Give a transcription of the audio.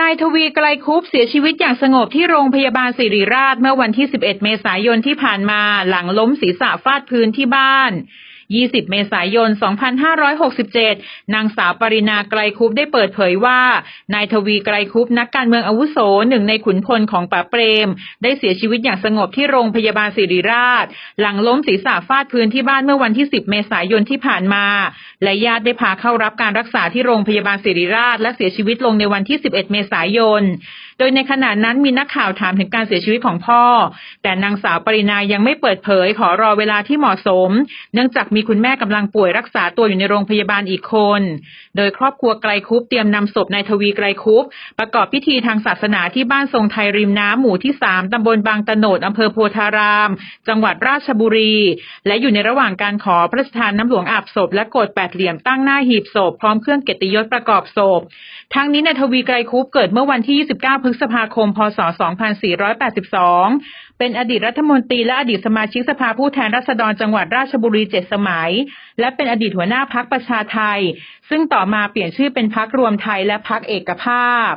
นายทวีไกลคุปเสียชีวิตอย่างสงบที่โรงพยาบาลศิริราชเมื่อวันที่ 11 เมษายนที่ผ่านมาหลังล้มศีรษะฟาดพื้นที่บ้าน 20 เมษายน 2567 นางสาวปรินาไกลคุปได้เปิดเผยว่า นายทวีไกลคุปนักการเมืองอาวุโสหนึ่งในขุนพลของป๋าเปรม ได้เสียชีวิตอย่างสงบที่โรงพยาบาลศิริราช หลังล้มศีรษะฟาดพื้นที่บ้านเมื่อวันที่ 10 เมษายนที่ผ่านมา และญาติได้พาเข้ารับการรักษาที่โรงพยาบาลศิริราช และเสียชีวิตลงในวันที่ 11 เมษายน โดยในขณะนั้นมีนักข่าวถามถึงการเสียชีวิตของพ่อ แต่นางสาวปรินายังไม่เปิดเผยขอรอเวลาที่เหมาะสม เนื่องจากมีคุณแม่กำลังป่วยรักษาตัวอยู่ในโรงพยาบาลอีกคน โดยครอบครัวไกลคุปเตรียมนำศพนายทวีไกลคุปประกอบพิธีทางศาสนาที่บ้านทรงไทยริมน้ำหมู่ที่3ตำบลบางตะโนดอำเภอโพธาราม จังหวัดราชบุรี และอยู่ในระหว่างการขอพระราชทานน้ำหลวงอาบศพ และโกดแปดเหลี่ยมตั้งหน้าหีบศพ พร้อมเครื่องเกียรติยศประกอบศพ ทั้งนี้นายทวีไกรคุปเกิดเมื่อวันที่ 29 พฤษภาคม พศ 2482 เป็นอดีตรัฐมนตรีและอดีตสมาชิกสภาผู้แทนราษฎรจังหวัดราชบุรีเจ็ดสมัย และเป็นอดีตหัวหน้าพักประชาไทย ซึ่งต่อมาเปลี่ยนชื่อเป็นพักรวมไทยและพักเอกภาพ